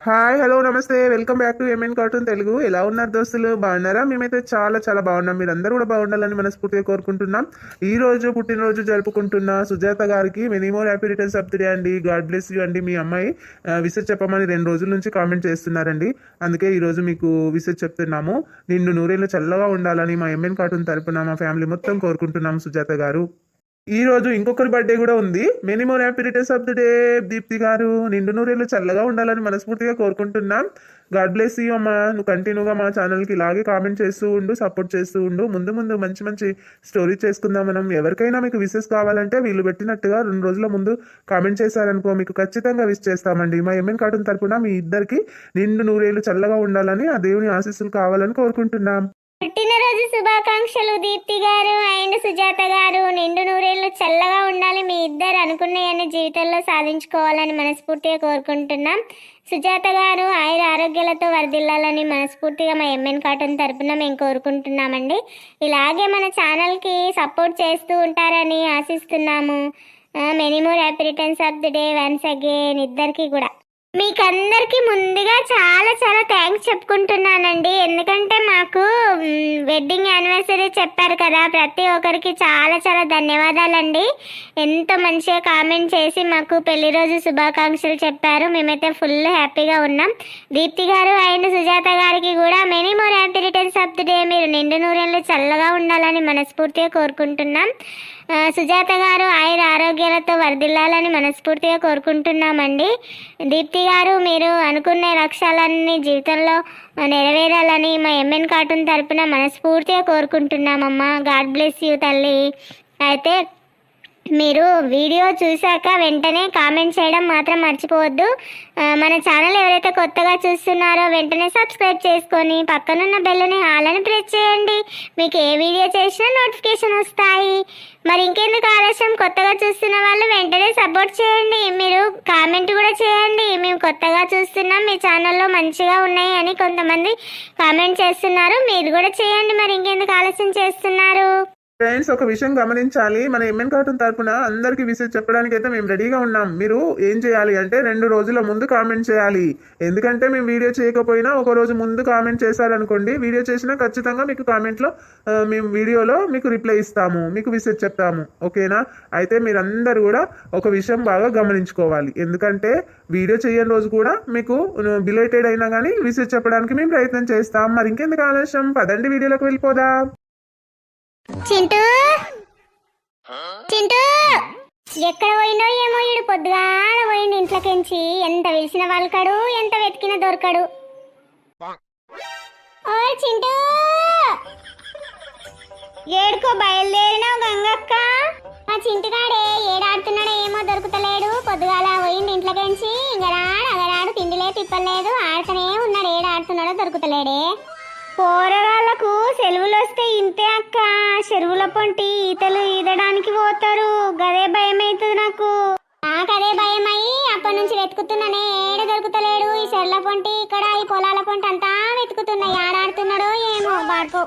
Hi hello నమస్తే. Welcome back to MN cartoon Telugu ఎలా ఉన్నారు దోస్తులు? బాగున్నారా? మేమైతే చాలా చాలా బాగున్నాం. మీరందరూ కూడా బాగుండాలని మనస్ఫూర్తిగా కోరుకుంటున్నాం. ఈ రోజు పుట్టినరోజు జరుపుకుంటున్న సుజాత గారికి many more happy returns of day అండి. గాడ్ బ్లెస్ యూ అండి మీ అమ్మాయి. విసెస్ చెప్పమని రెండు రోజుల నుంచి కామెంట్ చేస్తున్నారండి. అందుకే ఈ రోజు మీకు విసెస్ చెప్తున్నాము. నిన్ను నూరేళ్ళు చల్లగా ఉండాలని మా ఎంఎన్ కార్టూన్ తరపున మా ఫ్యామిలీ మొత్తం కోరుకుంటున్నాం సుజాత గారు. ఈ రోజు ఇంకొకరి బర్త్డే కూడా ఉంది. Many more happy returns of the day Deepthi గారు. నిండు నూరేళ్ళు చల్లగా ఉండాలని మనస్ఫూర్తిగా కోరుకుంటున్నాం. గాడ్ బ్లెస్ యూ అమ్మా. నువ్వు కంటిన్యూగా మా ఛానల్కి ఇలాగే కామెంట్ చేస్తూ ఉండు సపోర్ట్ చేస్తూ ఉండు. ముందు ముందు మంచి మంచి స్టోరీ చేసుకుందాం మనం. ఎవరికైనా మీకు విషెస్ కావాలంటే వీళ్ళు పెట్టినట్టుగా రెండు రోజుల ముందు కామెంట్ చేశారనుకో మీకు ఖచ్చితంగా విష్ చేస్తామండి. మా ఎంఎన్ కార్టూన్ తరపున మీ ఇద్దరికి నిండు నూరేళ్ళు చల్లగా ఉండాలని ఆ దేవుని ఆశీస్సులు కావాలని కోరుకుంటున్నాం. పుట్టినరోజు శుభాకాంక్షలు దీప్తి గారు అండ్ సుజాత గారు. నిండు నూరేళ్ళు చల్లగా ఉండాలి మీ ఇద్దరు అనుకున్నాయని జీవితంలో సాధించుకోవాలని మనస్ఫూర్తిగా కోరుకుంటున్నాం. సుజాత గారు ఆయుర ఆరోగ్యాలతో వరదిల్లాలని మనస్ఫూర్తిగా మా ఎంఎన్ కాటన్ తరపున మేము కోరుకుంటున్నామండి. ఇలాగే మన ఛానల్కి సపోర్ట్ చేస్తూ ఉంటారని ఆశిస్తున్నాము. Many more happy returns of the day once again ఇద్దరికి కూడా. మీకందరికీ ముందుగా చాలా చాలా థ్యాంక్స్ చెప్పుకుంటున్నానండి. ఎందుకంటే మాకు వెడ్డింగ్ యానివర్సరీ చెప్పారు కదా ప్రతి ఒక్కరికి చాలా చాలా ధన్యవాదాలండి. ఎంతో మంచిగా కామెంట్ చేసి మాకు పెళ్ళి రోజు శుభాకాంక్షలు చెప్పారు. మేమైతే ఫుల్ హ్యాపీగా ఉన్నాం. దీప్తి గారు అండ్ సుజాత గారికి కూడా many more happy returns of the day మీరు నిండు నూరేళ్ళు చల్లగా ఉండాలని మనస్ఫూర్తిగా కోరుకుంటున్నాం. సుజాత గారు ఆయుర ఆరోగ్యాలతో వర్ధిల్లాలని మనస్ఫూర్తిగా కోరుకుంటున్నామండి. దీప్తి గారు మీరు అనుకునే లక్ష్యాలన్నీ జీవితంలో నెరవేరాలని మా ఎంఎన్ కార్టూన్ తరపున మనస్ఫూర్తిగా కోరుకుంటున్నామమ్మా. గాడ్ బ్లెస్ యూ తల్లి. అయితే మీరు వీడియో చూశాక వెంటనే కామెంట్ చేయడం మాత్రం మర్చిపోవద్దు. మన ఛానల్ ఎవరైతే కొత్తగా చూస్తున్నారో వెంటనే సబ్స్క్రైబ్ చేసుకొని పక్కనున్న బెల్లని హాలని ప్రెస్ చేయండి. మీకు ఏ వీడియో చేసినా నోటిఫికేషన్ వస్తాయి. మరి ఇంకెందుకు ఆలస్యం? కొత్తగా చూస్తున్న వాళ్ళు వెంటనే సపోర్ట్ చేయండి. మీరు కామెంట్ కూడా చేయండి. మేము కొత్తగా చూస్తున్నాం. మీ ఛానల్లో మంచిగా ఉన్నాయి అని కొంతమంది కామెంట్ చేస్తున్నారు. మీరు కూడా చేయండి. మరి ఇంకెందుకు ఆలస్యం చేస్తున్నారు? ఫ్రెండ్స్ ఒక విషయం గమనించాలి. మన ఎంఎన్ కార్టూన్ తరపున అందరికి విషయం చెప్పడానికి అయితే మేము రెడీగా ఉన్నాం. మీరు ఏం చేయాలి అంటే రెండు రోజుల ముందు కామెంట్ చేయాలి. ఎందుకంటే మేము వీడియో చేయకపోయినా ఒక రోజు ముందు కామెంట్ చేశారనుకోండి వీడియో చేసినా ఖచ్చితంగా మీకు కామెంట్లో మేము వీడియోలో మీకు రిప్లై ఇస్తాము మీకు విషయం చెప్తాము. ఓకేనా? అయితే మీరందరూ కూడా ఒక విషయం బాగా గమనించుకోవాలి. ఎందుకంటే వీడియో చేయని రోజు కూడా మీకు బిలేటెడ్ అయినా కానీ విషయం చెప్పడానికి మేము ప్రయత్నం చేస్తాం. మరి ఇంకెందుకు ఆలస్యం? పదండి వీడియోలోకి వెళ్ళిపోదాం. చింటూ? చింటూ? ఎక్కడ పోయినో ఏమో ఈడు పొద్దుగాల పోయిండు ఇంట్లోకించి. ఎంత పిలిచిన వాళ్ళకాడు ఎంత వెతికిన దొరకడు. ఓ చింటూ! ఏడుకో బయలుదేరినావు గంగక్క. ఆ చింటుగాడే ఏడాడుతున్నాడో ఏమో దొరుకుతలేడు. పొద్దుగాల పోయిండు ఇంట్లోకించి. ఇంకా అగరాడు అగరాడు లేదు తిప్పలేదు. ఆడుతూనే ఉన్నాడు. ఏడాడుతున్నాడో దొరుకుతలేడే. పోరగాళ్ళకు సెలవులు వస్తే ఇంతే అక్క. చెరువుల పొంటి ఈతలు ఈదడానికి పోతారు. గదే భయం అవుతుంది నాకు. నాకు అదే భయం అయ్యి అప్పటి నుంచి వెతుకుతున్నానే. ఏడ దొరుకుతలేడు ఈ చెర్ల పొంటి ఇక్కడ ఈ పొలాల పొంటి అంతా వెతుకుతున్నా ఏడాడుతున్నాడో ఏమో బాడుకో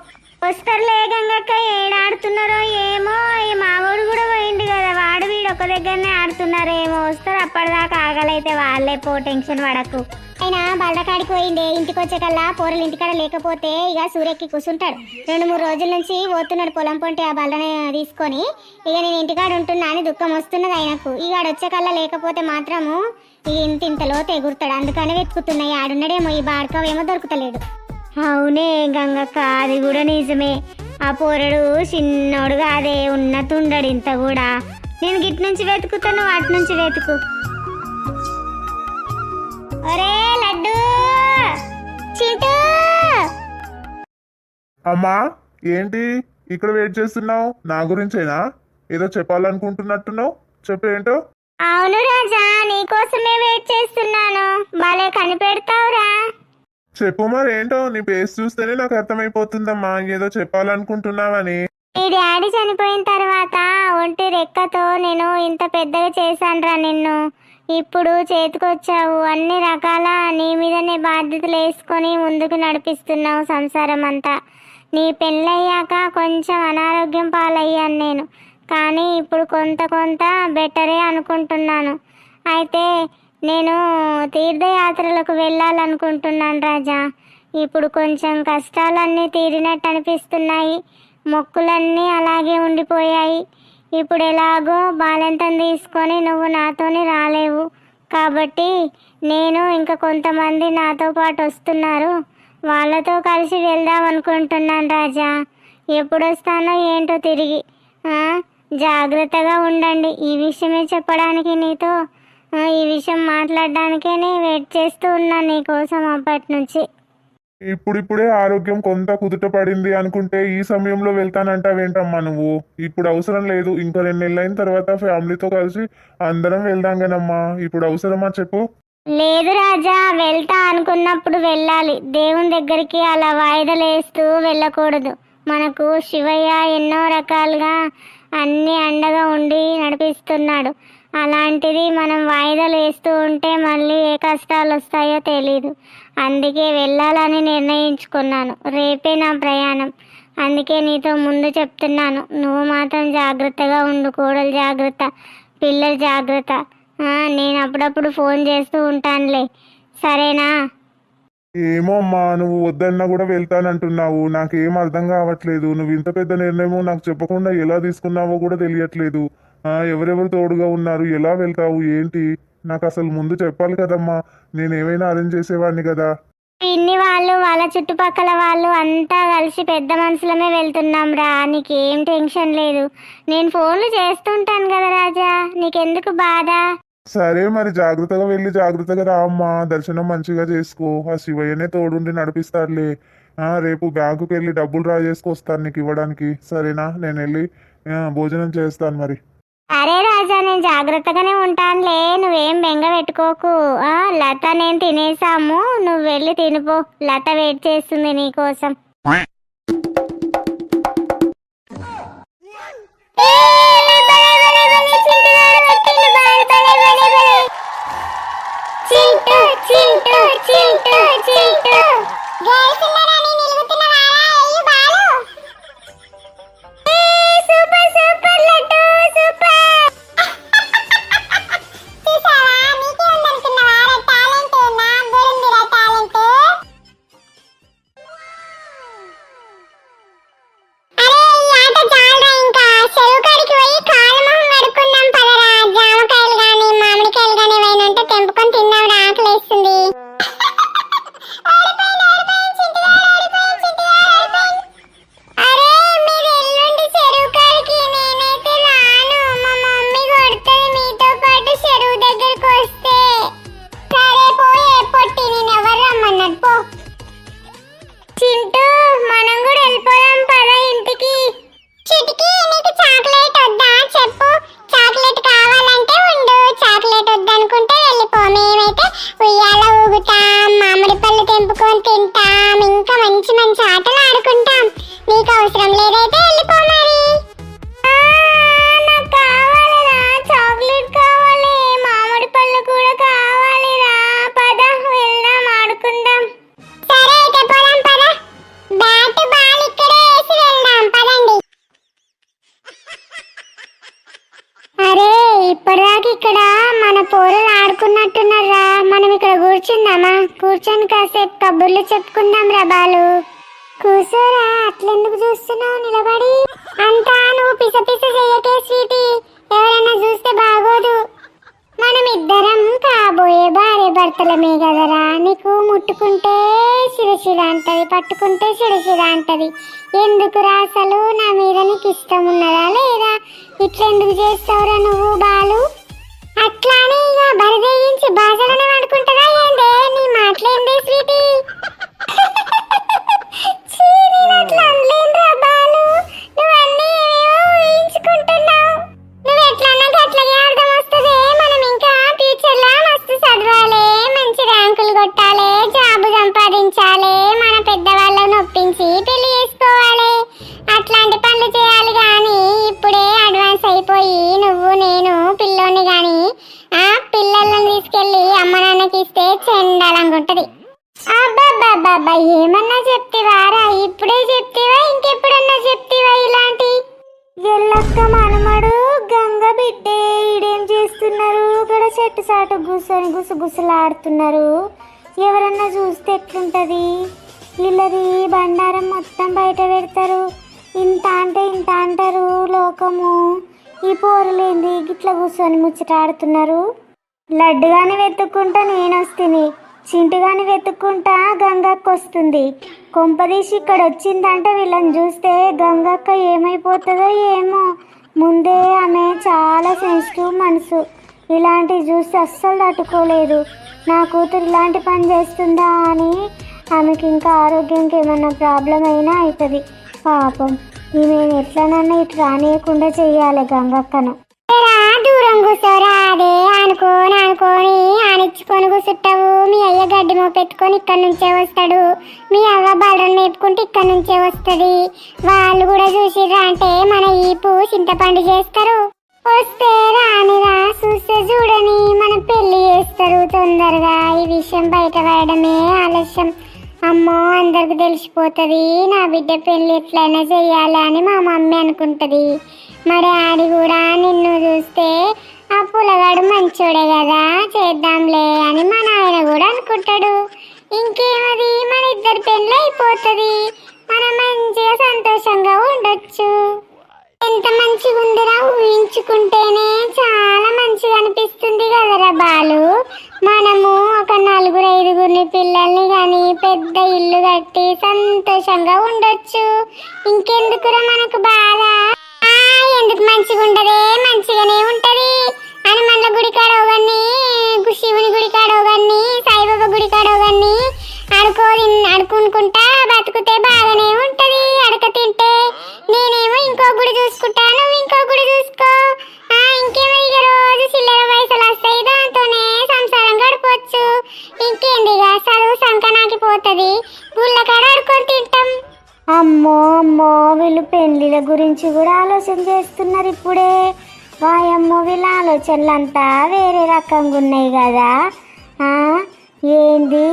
వస్తారులే గంగక్క ఏడాడుతున్నారో ఏమో. ఈ మావాడు కూడా పోయిండు కదా. వాడు వీడు ఒక దగ్గరనే ఆడుతున్నారేమో. వస్తారు అప్పటిదాకా ఆగలైతే వాళ్ళే పో టెన్షన్ పడకు. అయినా బల్లకాడికి పోయిండే. ఇంటికి వచ్చేకల్లా పోరలు ఇంటికాడ లేకపోతే ఇక సూర్యకి కూర్చుంటాడు రెండు మూడు రోజుల నుంచి పోతున్నాడు పొలం పొంటి ఆ బళ్ళని తీసుకొని. ఇక నేను ఇంటికాడ ఉంటున్నా అని దుఃఖం వస్తున్నది ఆయనకు. ఇక ఆడ వచ్చేకల్లా లేకపోతే మాత్రము ఇంత ఇంతలో తెగురుతాడు. అందుకని వెతుకుతున్నాయి ఆడున్నాడేమో ఈ బాడకవేమో దొరుకుతలేడు అవునే గంగక్క అది కూడా నిజమే. ఆ పోరడు చిన్నోడుగా అదే ఉన్నతుండడు ఇంత కూడా. నేను గిట్ నుంచి వెతుకుతాను అటు నుంచి వెతుకు. ఒరే లడ్డు! చీటు! అమ్మా ఏంటి? ఇక్కడ వెయిట్ చేస్తున్నావు? నా గురించేనా? ఏదో చెప్పాలనుకుంటున్నట్టున్నావు? చెప్పేంటో? అవును రాజా నీకోసమే వెయిట్ చేస్తున్నాను. భలే కనిపెడతావురా. చెప్పు మరి ఏంటో నీ పేస్ చూస్తేనే నాకు అర్థమైపోతుందమ్మా. ఏదో చెప్పాలనుకుంటున్నావని. ఈ డాడీ చనిపోయిన తర్వాత ఒంటి రెక్కతో నేను ఇంత పెద్దగా చేశానురా నిన్ను. ఇప్పుడు చేతికొచ్చావు. అన్ని రకాల నీ మీదనే బాధ్యతలు వేసుకొని ముందుకు నడిపిస్తున్నావు సంసారం అంతా నీ పెళ్ళయ్యాక కొంచెం అనారోగ్యం పాలయ్యాను నేను. కానీ ఇప్పుడు కొంత కొంత బెటరే అనుకుంటున్నాను. అయితే నేను తీర్థయాత్రలకు వెళ్ళాలనుకుంటున్నాను రాజా. ఇప్పుడు కొంచెం కష్టాలన్నీ తీరినట్టు అనిపిస్తున్నాయి. మొక్కులన్నీ అలాగే ఉండిపోయాయి. ఇప్పుడు ఎలాగో బాలెంతం తీసుకొని నువ్వు నాతోని రాలేవు. కాబట్టి నేను ఇంకా కొంతమంది నాతో పాటు వస్తున్నారు. వాళ్ళతో కలిసి వెళ్దాం అనుకుంటున్నాను రాజా. ఎప్పుడు వస్తానో ఏంటో తిరిగి. జాగ్రత్తగా ఉండండి. ఈ విషయమే చెప్పడానికి నీతో ఈ విషయం మాట్లాడడానికే నేను వెయిట్ చేస్తూ ఉన్నాను నీకోసం అప్పటి నుంచి. ఇప్పుడిప్పుడే ఆరోగ్యం కొంత కుదుట పడింది అనుకుంటే ఈ సమయంలో వెళ్తానంటావేంటమ్మా నువ్వు? ఇప్పుడు అవసరం లేదు. ఇంకా రెండు నెలలు అయిన తర్వాత ఫ్యామిలీతో కలిసి అందరం వెళ్దాం కదమ్మా. ఇప్పుడు అవసరమా చెప్పు. లేదు రాజా వెళ్తా అనుకున్నప్పుడు వెళ్ళాలి. దేవుని దగ్గరికి అలా వాయిదాలు వేస్తూ వెళ్ళకూడదు. మనకు శివయ్య ఎన్నో రకాలుగా అన్ని అండగా ఉండి నడిపిస్తున్నాడు. అలాంటిది మనం వాయిదాలు వేస్తూ ఉంటే మళ్ళీ ఏ కష్టాలు వస్తాయో తెలీదు. అందుకే వెళ్ళాలని నిర్ణయించుకున్నాను. రేపే నా ప్రయాణం. అందుకే నీతో ముందు చెప్తున్నాను. నువ్వు మాత్రం జాగ్రత్తగా ఉండు కోడలు జాగ్రత్త పిల్లలు జాగ్రత్త. నేను అప్పుడప్పుడు ఫోన్ చేస్తూ ఉంటానులే. సరేనా? ఏమో అమ్మా నువ్వు వద్దన్నా కూడా వెళ్తానంటున్నావు. నాకేం అర్థం కావట్లేదు. నువ్వు ఇంత పెద్ద నిర్ణయం నాకు చెప్పకుండా ఎలా తీసుకున్నావో కూడా తెలియట్లేదు. ఎవరెవరు తోడుగా ఉన్నారు? ఎలా వెళ్తావు? ఏంటి? నాకు అసలు ముందు చెప్పాలి కదమ్మా. నేను ఏమైనా అరేంజ్ చేసేవాడిని కదా? ఇన్ని వాళ్ళు వాళ్ళ చుట్టుపక్కల వాళ్ళు అంతా కలిసి పెద్ద మనుషులమే వెళ్తున్నాం రా. నీకేం టెన్షన్ లేదు. నేను ఫోన్లు చేస్తుంటాను కదా రాజా. నీకెందుకు బాధ? సరే మరి జాగ్రత్తగా వెళ్ళి జాగ్రత్తగా రా అమ్మా. దర్శనం మంచిగా చేసుకో. ఆ శివయ్యనే తోడుండి నడిపిస్తాడులే. ఆ, రేపు బ్యాంకుకి వెళ్ళి డబ్బులు డ్రా చేసుకొస్తాను నీకు ఇవ్వడానికి. సరేనా? నేను వెళ్ళి భోజనం చేస్తాను మరి. అరే రాజా నేను జాగ్రత్తగానే ఉంటానులే. నువ్వేం బెంగ పెట్టుకోకు. ఆ, లత నేను తినేసాము. నువ్వు వెళ్ళి తినిపో. లత వెయిట్ చేస్తుంది నీకోసం. Super super laddu super. మన పోరులు ఆడుకున్నట్టున్నారా మనం ఇక్కడ కూర్చుందామా? కూర్చొని కాసేపు కబుర్లు చెప్పుకుందాం రా బాలు. కూర్చోరా అట్లెందుకు చూస్తున్నావు నిలబడి? అంతా నువ్వు పిస పిస చెయ్యకే స్వీటీ. ఎవరైనా చూస్తే బాగోదు. మనం ఇద్దరం కాబోయే భార్య భర్తలమే కదరా. నీకు ముట్టుకుంటే సిరసిర అంటది పట్టుకుంటే సిరసిర అంటది. ఎందుకురా అసలు నా మీద నీకు ఇష్టం ఉన్నదా లేదా? ఇట్లెందుకు చేస్తావురా నువ్వు బాలు? అట్లానే ఇక బరిదేయించి బాధలనే పడుకుంటారా ఏందే? నీ మాటలేందే స్వీటీ? చెట్టు చాటు కూర్చొని గుసు గుసలాడుతున్నారు. ఎవరన్నా చూస్తే ఎట్లుంటుంది? వీళ్ళది బండారం మొత్తం బయట పెడతారు. ఇంత అంటే ఇంత అంటారు లోకము. ఈ పోరులేంది గిట్ల కూర్చొని ముచ్చటాడుతున్నారు. లడ్డుగాని వెతుక్కుంటా నేను వస్తుంది చింటుగాని వెతుక్కుంటా గంగక్క వస్తుంది కొంపదీసి ఇక్కడ వచ్చిందంటే వీళ్ళని చూస్తే గంగక్క ఏమైపోతుందో ఏమో. ముందే ఆమె చాలా సెన్సిటివ్ మనసు. ఇలాంటివి చూసి అస్సలు తట్టుకోలేదు. నా కూతురు ఇలాంటి పని చేస్తుందా అని ఆమెకి ఇంకా ఆరోగ్యంకి ఏమన్నా ప్రాబ్లం అయినా అవుతుంది పాపం. ఈమె ఎట్లనన్నా ఇటు రానియకుండా చెయ్యాలి గంగక్కను. దూరం కూర్చోరా అదే. అనుకోని అనుకోని ఆనిచ్చుకొని కూర్చుంటావు మీ అయ్య గడ్డి మోపెట్టుకొని ఇక్కడ నుంచే వస్తాడు. మీ అవ్వ బలరం మేపుకుంటే ఇక్కడ నుంచే వస్తుంది. వాళ్ళు కూడా చూసిర్రా అంటే మన ఈపు చింతపండు చేస్తారు. వస్తే రానిరా చూస్తే చూడని మన పెళ్ళి చేస్తారు తొందరగా. ఈ విషయం బయటపడడమే ఆలస్యం. అమ్మో అందరికి తెలిసిపోతుంది. నా బిడ్డ పెళ్ళి ఎట్లయినా చెయ్యాలి అని మా మమ్మీ అనుకుంటది. మా డాడీ కూడా నిన్ను చూస్తే ఆ పులగాడు మంచోడే కదా చేద్దాంలే అని మా నాయన కూడా అనుకుంటాడు. ఇంకేమది? మన ఇద్దరి పెళ్ళి అయిపోతుంది. మనం మంచిగా సంతోషంగా ఉండొచ్చు. ఎంత మంచిగా ఉందిరా ఊహించుకుంటేనే చాలా మంచిగా అనిపిస్తుంది కదరా బాలు. మనము ఒక నలుగురు ఐదుగురిని పిల్లల్ని కానీ పెద్ద ఇల్లు కట్టి సంతోషంగా ఉండొచ్చు. ఇంకెందుకురా మనకు బాధ? ఆ, ఎందుకు మంచిగా ఉండదే మంచిగానే ఉంటది. హనుమన్ల గుడి కాడవన్నీ శివుని గుడి కాడవన్నీ సాయిబాబా గుడి కాడవన్నీ అడుకో అడుకుంటా అమ్మో వీళ్ళు పెళ్ళిళ్ళ గురించి కూడా ఆలోచన చేస్తున్నారు ఇప్పుడే. వాయమ్మో వీళ్ళ ఆలోచనలంతా వేరే రకంగా ఉన్నాయి కదా. ఏంది?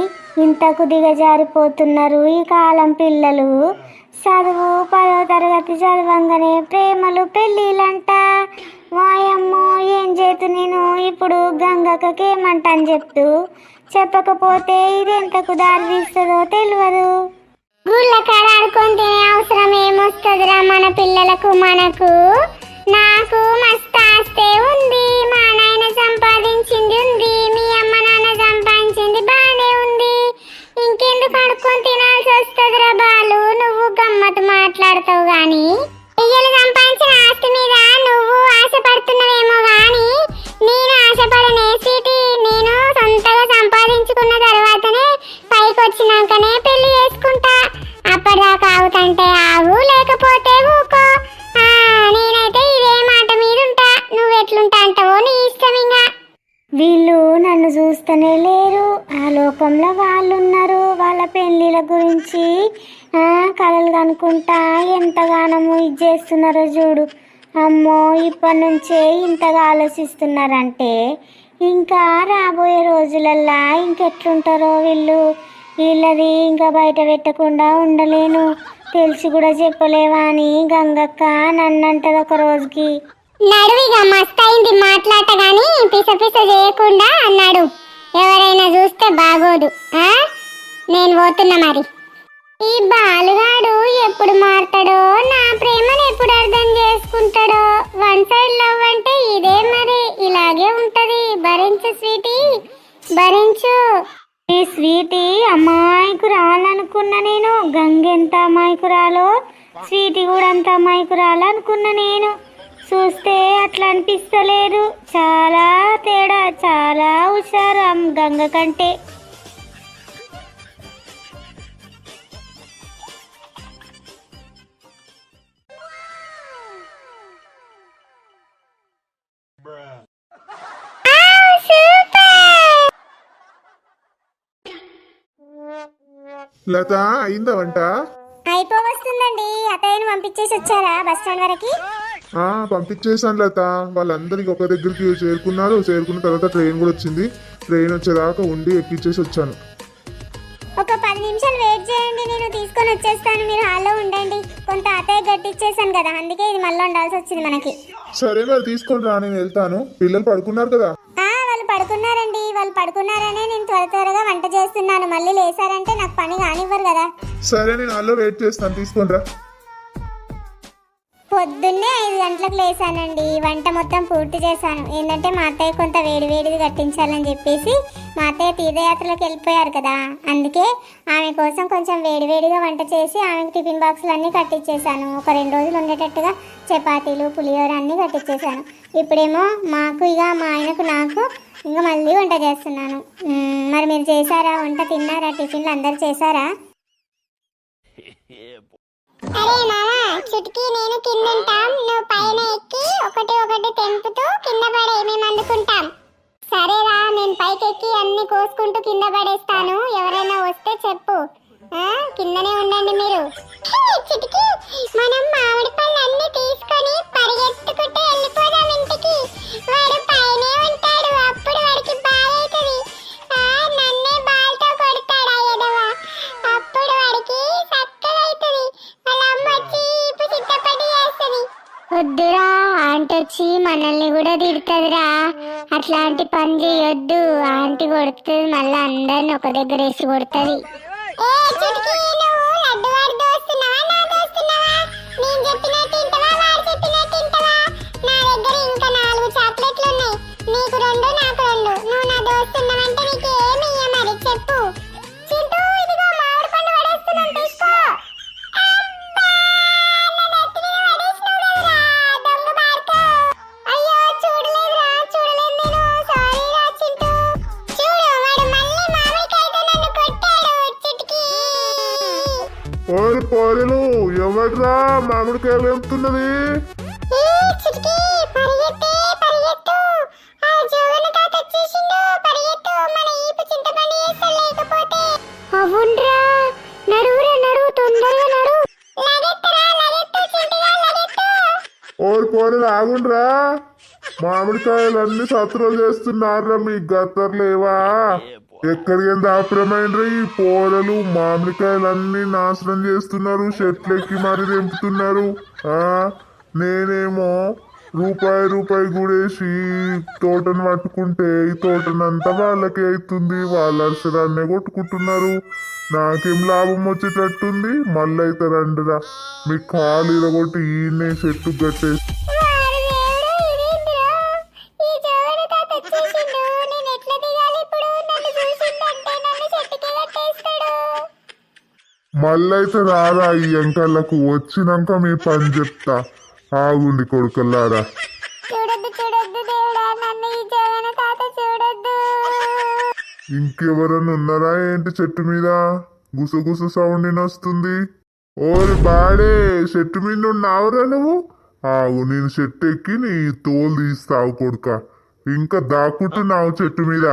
ఇంతకు దిగజారిపోతున్నారు ఈ కాలం పిల్లలు. చదువు పదో తరగతి చదవంగానే ప్రేమలు పెళ్ళిళ్ళంట. వాయమ్మో ఏం చేతు నేను? ఇప్పుడు గంగక్కకి అని చెప్తూ చెప్పకపోతే ఇది ఎంతకు దారి తీస్తుందో తెలియదు. గుళ్ళ కాడ ఆడుకొని తినే అవసరం ఏమొస్తుందిరా మన పిల్లలకు మనకు? నాకు మస్తు ఆస్తే ఉంది మా నాయన సంపాదించింది ఉంది మీ అమ్మ నాన్న సంపాదించింది బానే ఉంది. ఇంకెందుకు ఆడుకొని తినాల్సి వస్తుందిరా బాలు? నువ్వు గమ్మత్తు మాట్లాడతావు గాని. ఇయ్యలు సంపాదించిన ఆస్తి మీద నువ్వు ఆశపడుతున్నావేమో గాని నేను ఆశపడనే సీటి నేను సొంతగా సంపాదించుకున్న తర్వాతనే పైకి వచ్చినాకనే పెళ్ళి అప్పటిదాకా ఆగుతంటే ఆగు లేకపోతే ఊకో. నేనైతే ఇదే మాట మీద ఉంటా నువ్వు ఎట్లుంటా అంటావో నీ ఇష్టం ఇంకా వీళ్ళు నన్ను చూస్తూనే లేరు. ఆ లోకంలో వాళ్ళు ఉన్నారు వాళ్ళ పెళ్ళిళ్ళ గురించి కలలు కనుకుంటా ఎంతగానో ఇది చేస్తున్నారో చూడు. అమ్మో ఇప్పటి నుంచే ఇంతగా ఆలోచిస్తున్నారంటే. ఇంకా రాబోయే రోజులల్లా ఇంకెట్లుంటారో వీళ్ళు. వీళ్ళది ఇంకా బయట పెట్టకుండా ఉండలేను. తెలిసి కూడా చెప్పలేవా అని గంగక్క నన్నంటది ఒక రోజుకి. నడువిగా మస్తయింది మాట్లాట గాని పిస పిస చేయకుండా అన్నాడు. ఎవరైనా చూస్తే బాగోదు నేను పోతున్నా మరి. ఈ బాలుగాడు ఎప్పుడు మారతాడో నా ప్రేమను ఎప్పుడు అర్థం చేసుకుంటాడో వన్ సైడ్ లవ్ అంటే ఇదే మరి. ఇలాగే ఉంటది. భరించు స్వీటీ భరించు. ఈ స్వీటీ అమాయకురాలనుకున్న నేను? గంగెంత అమాయకురాలో స్వీటీ కూడా అంత అమాయకురాలనుకున్నా నేను? చూస్తే అట్లా అనిపిస్తలేదు. చాలా తేడా చాలా హుషారు. గంగ కంటే లత అయిందా వంట? అయిపోవస్తుందండి. అతయ్యను పంపించేసి వచ్చారా బస్ స్టాండ్ వరకు? ఆ, పంపించేసాను లత. వాళ్ళందరికి ఒక దగ్గరికి చేరుకున్నారు. చేరుకున్న తర్వాత ట్రైన్ కూడా వచ్చింది. ట్రైన్ వచ్చేదాకా ఉండి ఎక్కిచ్చేసి వచ్చాను. ఒక పది నిమిషాలు వెయిట్ చేయండి. నేను తీసుకొని వచ్చేస్తాను. మీరు హాల్లో ఉండండి. కొంత అతయ్య గట్టిచ్చేసాను కదా. అందుకే ఇది మళ్ళీ ఉండాల్సి వచ్చింది మనకి. సరే మరి తీసుకొని రా. నేను వెళ్తాను. పిల్లలు పడుకున్నారు కదా. పడుకున్నారండి. వాళ్ళు పడుకున్నారనే నేను త్వర త్వరగా వంట చేస్తున్నాను. మళ్ళీ లేసారంటే నాకు పని కానివ్వరు కదా. సరే నేను అల్లో వెయిట్ చేస్తాను. తీసుకొని రా. పొద్దున్నే ఐదు గంటలకు లేసానండి. వంట మొత్తం పూర్తి చేశాను. ఏంటంటే మా అత్తయ్య కొంత వేడి వేడిది కట్టించాలని చెప్పేసి మా అత్తయ్య తీర్థయాత్రలకు వెళ్ళిపోయారు కదా. అందుకే ఆమె కోసం కొంచెం వేడి వేడిగా వంట చేసి ఆమెకు టిఫిన్ బాక్సులు అన్నీ కట్టించేశాను ఒక రెండు రోజులు ఉండేటట్టుగా చపాతీలు పులిహోర అన్నీ కట్టించేశాను ఇప్పుడేమో మాకు ఇక మా ఆయనకు నాకు ఇంకా మళ్ళీ వంట చేస్తున్నాను. మరి మీరు చేశారా? వంట తిన్నారా? టిఫిన్లు అందరు చేశారా? అరే మామా చుట్టుకి నేను కింద ఉంటాం నువ్వు పైన ఎక్కి ఒకటి ఒకటి తెంపుతూ కింద పడే మేము అందుకుంటాం. సరేరా నేను పైకి ఎక్కి అన్ని కోసుకుంటూ కింద పడేస్తాను. ఎవరైనా వస్తే చెప్పు. కిందనే ఉండండి మీరు. చిటికి మనం మామిడి పళ్ళు అన్ని తీసుకొని పరిగెత్తుకుంటూ వెళ్ళిపోదాం ఇంటికి. వాడు పైనే ఉంటాడు అప్పుడు వాడికి బాగైతుంది. నన్నే బాల్తో కొడతాడు ఆ అప్పుడు వాడికి చక్కగా అవుతుంది వాళ్ళ అమ్మ వచ్చి ఇప్పుడు చిత్తపడి చేస్తుంది. వద్దురా ఆంటీ వచ్చి మనల్ని కూడా తిడుతుందిరా. అట్లాంటి పని చేయొద్దు. ఆంటీ కొడుతుంది మళ్ళీ అందరిని ఒక దగ్గర వేసి కొడుతుంది. నీకు ఓరి పోరెలు ఎవడ్రా మామిడికాయలు ఎంపుతున్నది. అవునరా నడువురా నడువు తొందరగా నడువు ఓరి పోరెలు ఆగుండ్రా. మామిడికాయలన్నీ సత్రులు చేస్తున్నారా మీ గత్తర్లేవా? ఎక్కడికి దాపురమైనరా ఈ పోరలు మామిడికాయలన్నీ నాశనం చేస్తున్నారు చెట్లెక్కి మరి తెంపుతున్నారు. ఆ? నేనేమో రూపాయి రూపాయి గుడేసి తోటను పట్టుకుంటే ఈ తోటనంతా వాళ్ళకి అవుతుంది వాళ్ళ అర్షరాన్నే కొట్టుకుంటున్నారు. నాకేం లాభం వచ్చేటట్టుంది? మళ్ళీ అయితే రండిరా. మీ కాలు ఇరగొట్టి ఈయనే చెట్టు కట్టేసి మళ్ళైతే రారా ఈ ఎంకళ్ళకు? వచ్చినాక మీ పని చెప్తా. ఆగుండి కొడుకల్లారా. చూడొద్దు చూడొద్దు దేవుడా నన్ను ఈ జోగన తాత చూడొద్దు. ఇంకెవరన్నా ఉన్నారా ఏంటి చెట్టు మీద? గుసగుస సౌండ్ వస్తుంది ఓరి బాడే చెట్టు మీద ఉన్నావురా నువ్వు? ఆగు నేను చెట్టు ఎక్కి నీ తోలు తీస్తావు కొడుక. ఇంకా దాక్కుంటున్నావు చెట్టు మీద.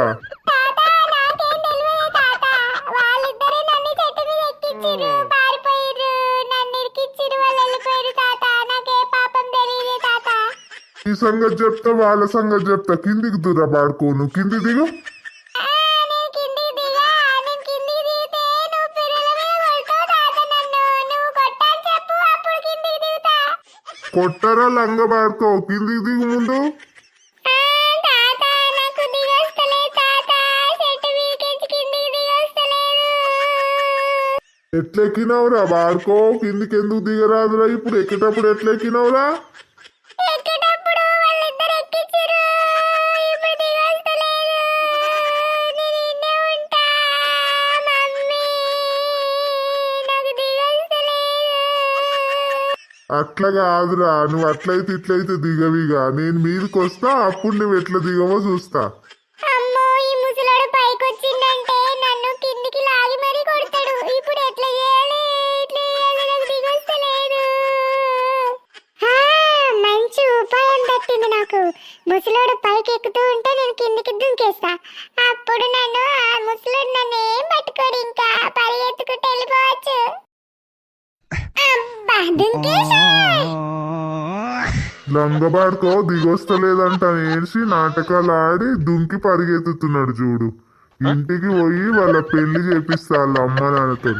ఈ సంగతి చెప్తా వాళ్ళ సంగతి చెప్తా. కిందికి దురా పాడుకోను. కింది దిగు. కొట్టరా లంగ పాడుకో కిందికి దిగు ముందు. ఎట్లెక్కినవురా బాడుకో కిందికి ఎందుకు దిగరాదురా? ఇప్పుడు ఎక్కేటప్పుడు ఎట్లెక్కినవురా? అట్లా కాదురా నువ్వు అట్లయితే ఇట్లయితే దిగవిగా నేను మీదకి వస్తా అప్పుడు నువ్వు ఎట్లా దిగవో చూస్తా. దిగబాడుకో దిగొస్తలేదంట ఏడ్చి నాటకాలు ఆడి దుంకి పరిగెత్తుతున్నాడు చూడు. ఇంటికి పోయి వాళ్ళ పెళ్ళి చేపిస్తా వాళ్ళ అమ్మ నాన్నతో